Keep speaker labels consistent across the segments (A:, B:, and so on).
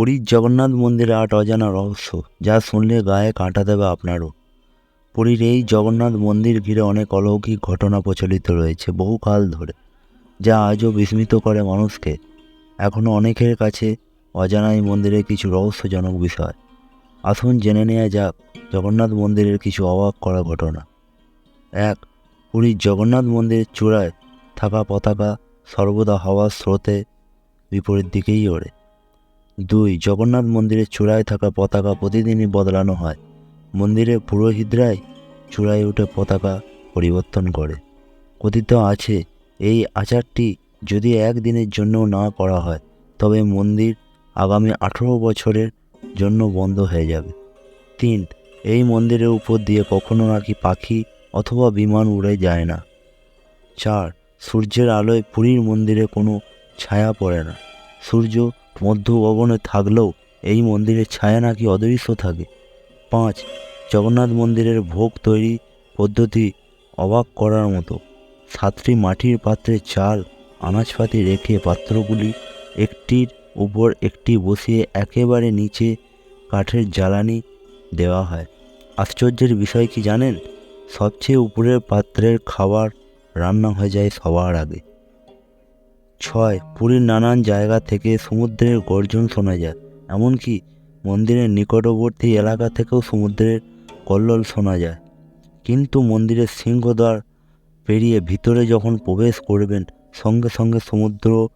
A: পুরীর জগন্নাথ মন্দিরে আট অজানা রহস্য, যা শুনলে গায়ে কাঁটা দেবে আপনারও। পুরীর এই জগন্নাথ মন্দির ঘিরে অনেক অলৌকিক ঘটনা প্রচলিত রয়েছে বহুকাল ধরে, যা আজও বিস্মিত করে মানুষকে। এখনও অনেকের কাছে অজানা এই মন্দিরের কিছু রহস্যজনক বিষয়। আসুন জেনে নেওয়া যাক জগন্নাথ মন্দিরের কিছু অবাক করা ঘটনা। এক, পুরীর জগন্নাথ মন্দিরের চূড়ায় থাকা পতাকা সর্বদা হাওয়ার স্রোতে বিপরীত দিকেই ওড়ে। দুই, জগন্নাথ মন্দিরের চূড়ায় থাকা পতাকা প্রতিদিনই বদলানো হয়। মন্দিরে পুরোহিতরাই চূড়ায় উঠে পতাকা পরিবর্তন করে। কথিত আছে, এই আচারটি যদি একদিনের জন্যও না করা হয়, তবে মন্দির আগামী আঠেরো বছরের জন্য বন্ধ হয়ে যাবে। তিন, এই মন্দিরের উপর দিয়ে কখনো নাকি পাখি অথবা বিমান উড়ে যায় না। চার, সূর্যের আলোয় পুরীর মন্দিরে কোনো ছায়া পড়ে না। সূর্য মধ্য গগনে থাকলেও এই মন্দিরের ছায়া নাকি অদৃশ্য থাকে। পাঁচ, জগন্নাথ মন্দিরের ভোগ তৈরি পদ্ধতি অবাক করার মতো। সাতটি মাটির পাত্রে চাল, আনাজপাতি রেখে পাত্রগুলি একটির উপর একটি বসিয়ে একেবারে নিচে কাঠের জ্বালানি দেওয়া হয়। আশ্চর্যের বিষয় কি জানেন? সবচেয়ে উপরের পাত্রের খাবার রান্না হয়ে যায় সবার আগে। ছয়, পুরীর নানান জায়গা থেকে সমুদ্রের গর্জন শোনা যায়, এমনকি মন্দিরের নিকটবর্তী এলাকা থেকেও সমুদ্রের কল্লোল শোনা যায়। কিন্তু মন্দিরের সিংহদ্বার পেরিয়ে ভিতরে যখন প্রবেশ করবেন, সঙ্গে সঙ্গে সমুদ্র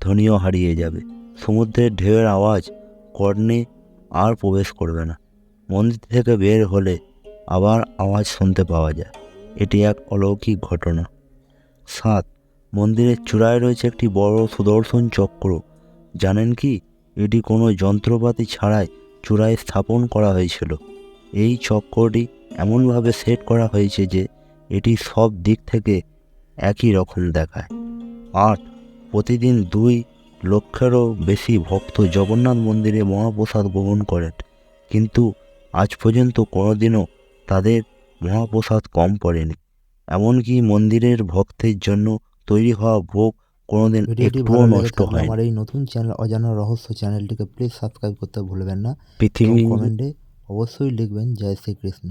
A: ধ্বনিও হারিয়ে যাবে। সমুদ্রের ঢেউয়ের আওয়াজ কর্ণে আর প্রবেশ করবে না। মন্দির থেকে বের হলে আবার আওয়াজ শুনতে পাওয়া যায়। এটি এক অলৌকিক ঘটনা। সাত মন্দিরের চূড়ায় রয়েছে একটি বড় সুদর্শন চক্র। জানেন কি? এটি কোনো যন্ত্রপাতি ছাড়াই চূড়ায় স্থাপন করা হয়েছিল। এই চক্রটি এমনভাবে সেট করা হয়েছে যে এটি সব দিক থেকে একই রকম দেখায়। আট প্রতিদিন দুই লক্ষেরও বেশি ভক্ত জগন্নাথ মন্দিরে মহাপ্রসাদ গ্রহণ করেন। কিন্তু আজ পর্যন্ত কোনোদিনও তাদের মহাপ্রসাদ কম পড়েনি। এমনকি মন্দিরের ভক্তের জন্য তৈরি হওয়া ভোগ কোনোদিন একটুও নষ্ট হয়
B: আমার এই নতুন চ্যানেল অজানা রহস্য চ্যানেলটিকে প্লিজ সাবস্ক্রাইব করতে ভুলবেন না।
A: পৃথিবী
B: কমেন্টে অবশ্যই লিখবেন জয় শ্রীকৃষ্ণ।